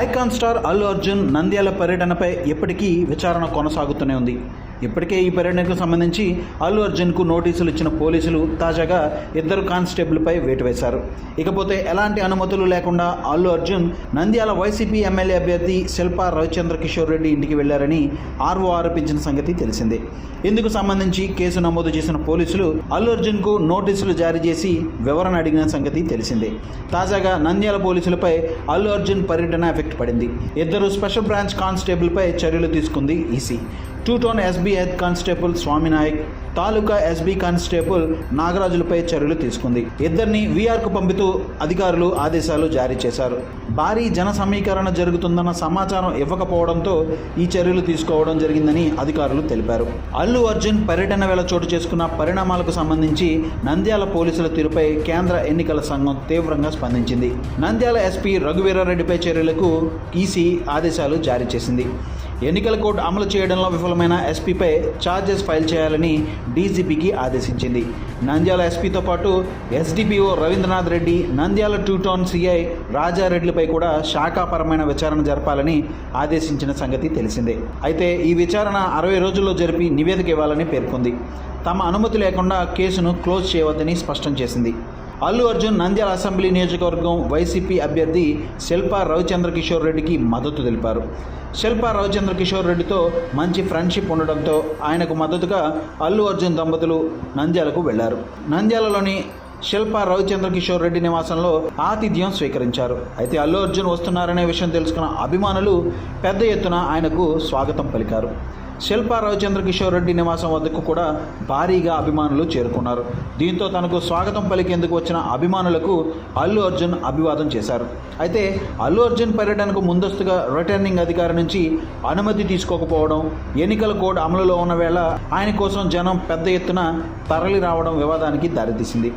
Icon star Allu Arjun Nandyal పర్యటనపై ఎప్పటికీ విచారణ కొనసాగుతూనే ఉంది. ఇప్పటికే ఈ పర్యటనకు సంబంధించి అల్లు అర్జున్కు నోటీసులు ఇచ్చిన పోలీసులు తాజాగా ఇద్దరు కానిస్టేబుల్పై వేటు వేశారు. ఇకపోతే ఎలాంటి అనుమతులు లేకుండా అల్లు అర్జున్ నంద్యాల వైసీపీ ఎమ్మెల్యే అభ్యర్థి శిల్పా రవిచంద్ర కిషోర్ రెడ్డి ఇంటికి వెళ్ళారని ఆర్ఓ ఆరోపించిన సంగతి తెలిసిందే. ఇందుకు సంబంధించి కేసు నమోదు చేసిన పోలీసులు అల్లు అర్జున్కు నోటీసులు జారీ చేసి వివరణ అడిగిన సంగతి తెలిసిందే. తాజాగా నంద్యాల పోలీసులపై అల్లు అర్జున్ పర్యటన ఎఫెక్ట్ పడింది. ఇద్దరు స్పెషల్ బ్రాంచ్ కానిస్టేబుల్పై చర్యలు తీసుకుంది EC. Two town SB head constable Swaminayak taluka SB constable నాగరాజులపై చర్యలు తీసుకుంది. ఇద్దరిని వీఆర్కు పంపుతూ అధికారులు ఆదేశాలు జారీ చేశారు. భారీ జన సమీకరణ జరుగుతుందన్న సమాచారం ఇవ్వకపోవడంతో ఈ చర్యలు తీసుకోవడం జరిగిందని అధికారులు తెలిపారు. అల్లు అర్జున్ పర్యటన వేళ చోటు చేసుకున్న పరిణామాలకు సంబంధించి నంద్యాల పోలీసుల తీరుపై కేంద్ర ఎన్నికల సంఘం తీవ్రంగా స్పందించింది. నంద్యాల ఎస్పీ రఘువీరారెడ్డిపై చర్యలకు ఈసీ ఆదేశాలు జారీ చేసింది. ఎన్నికల కోడ్ అమలు చేయడంలో విఫలమైన ఎస్పీపై ఛార్జెస్ ఫైల్ చేయాలని డీజీపీకి ఆదేశించింది. నంద్యాల ఎస్పీతో పాటు SDPO Ravindranath Reddy Nandyal two town CI CI రాజారెడ్డిలపై కూడా శాఖాపరమైన విచారణ జరపాలని ఆదేశించిన సంగతి తెలిసిందే. అయితే ఈ విచారణ అరవై రోజుల్లో జరిపి నివేదిక ఇవ్వాలని పేర్కొంది. తమ అనుమతి లేకుండా కేసును క్లోజ్ చేయవద్దని స్పష్టం చేసింది. అల్లు అర్జున్ నంద్యాల అసెంబ్లీ నియోజకవర్గం వైసీపీ అభ్యర్థి శిల్పా రవిచంద్ర కిషోర్ రెడ్డికి మద్దతు తెలిపారు. శిల్పా రవిచంద్ర కిషోర్ రెడ్డితో మంచి ఫ్రెండ్షిప్ ఉండడంతో ఆయనకు మద్దతుగా అల్లు అర్జున్ దంపతులు నంద్యాలకు వెళ్ళారు. నంద్యాలలోని శిల్ప రవిచంద్ర కిషోర్ రెడ్డి నివాసంలో ఆతిథ్యం స్వీకరించారు. అయితే అల్లు అర్జున్ వస్తున్నారనే విషయం తెలుసుకున్న అభిమానులు పెద్ద ఎత్తున ఆయనకు స్వాగతం పలికారు. శిల్ప రవిచంద్ర కిషోర్ రెడ్డి నివాసం వద్దకు కూడా భారీగా అభిమానులు చేరుకున్నారు. దీంతో తనకు స్వాగతం పలికేందుకు వచ్చిన అభిమానులకు అల్లు అర్జున్ అభివాదం చేశారు. అయితే అల్లు అర్జున్ పర్యటనకు ముందస్తుగా రిటర్నింగ్ అధికారి నుంచి అనుమతి తీసుకోకపోవడం ఎన్నికల కోడ్ అమలులో ఉన్న వేళ ఆయన కోసం జనం పెద్ద ఎత్తున తరలి రావడం వివాదానికి దారితీసింది.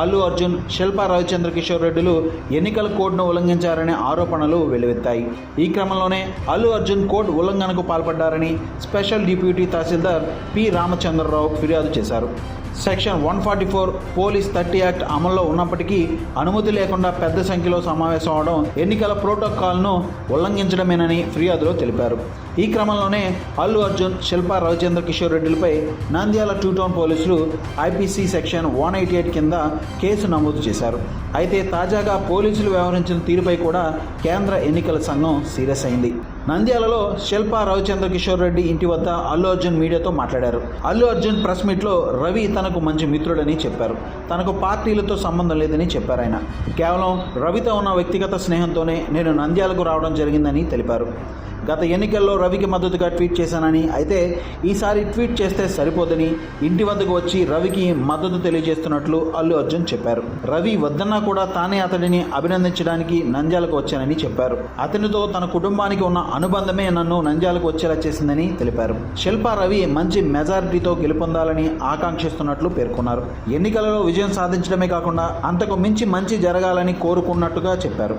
అల్లు అర్జున్ శిల్పా రవిచంద్ర కిషోర్ రెడ్డిలు ఎన్నికల కోడ్ను ఉల్లంఘించారనే ఆరోపణలు వెలువెత్తాయి ఈ క్రమంలోనే అల్లు అర్జున్ కోడ్ ఉల్లంఘనకు పాల్పడ్డారని special deputy tahsildar P Ramachandra Rao ఫిర్యాదు చేశారు. Section one forty four police thirty act అమల్లో ఉన్నప్పటికీ అనుమతి లేకుండా పెద్ద సంఖ్యలో సమావేశం అవడం ఎన్నికల ప్రోటోకాల్ను ఉల్లంఘించడమేనని ఫిర్యాదులో తెలిపారు. ఈ క్రమంలోనే అల్లు అర్జున్ శిల్పా రవిచంద్ర కిషోర్ రెడ్డిలపై నంద్యాల టూ టౌన్ పోలీసులు IPC section one eighty eight కింద కేసు నమోదు చేశారు. అయితే తాజాగా పోలీసులు వ్యవహరించిన తీరుపై కూడా కేంద్ర ఎన్నికల సంఘం సీరియస్ అయింది. నంద్యాలలో శిల్పా రవిచంద్ర కిషోర్ రెడ్డి ఇంటి వద్ద అల్లు అర్జున్ మీడియాతో మాట్లాడారు. అల్లు అర్జున్ ప్రెస్ మీట్లో రవి తనకు మంచి మిత్రుడని చెప్పారు. తనకు పార్టీలతో సంబంధం లేదని చెప్పారు ఆయన. కేవలం రవితో ఉన్న వ్యక్తిగత స్నేహంతోనే నేను నంద్యాలకు రావడం జరిగిందని తెలిపారు. గత ఎన్నికల్లో రవికి మద్దతుగా ట్వీట్ చేశానని అయితే ఈసారి ట్వీట్ చేస్తే సరిపోదని ఇంటి వద్దకు వచ్చి రవికి మద్దతు తెలియజేస్తున్నట్లు అల్లు అర్జున్ చెప్పారు. రవి వద్దన్నా కూడా తానే అతడిని అభినందించడానికి నంద్యాలకు వచ్చానని చెప్పారు. అతనితో తన కుటుంబానికి ఉన్న అనుబంధమే నన్ను నంద్యాలకు వచ్చేలా చేసిందని తెలిపారు. శిల్పా రవి మంచి మెజారిటీతో గెలుపొందాలని ఆకాంక్షిస్తున్నట్లు పేర్కొన్నారు. ఎన్నికలలో విజయం సాధించడమే కాకుండా అంతకు మించి మంచి జరగాలని కోరుకున్నట్టుగా చెప్పారు.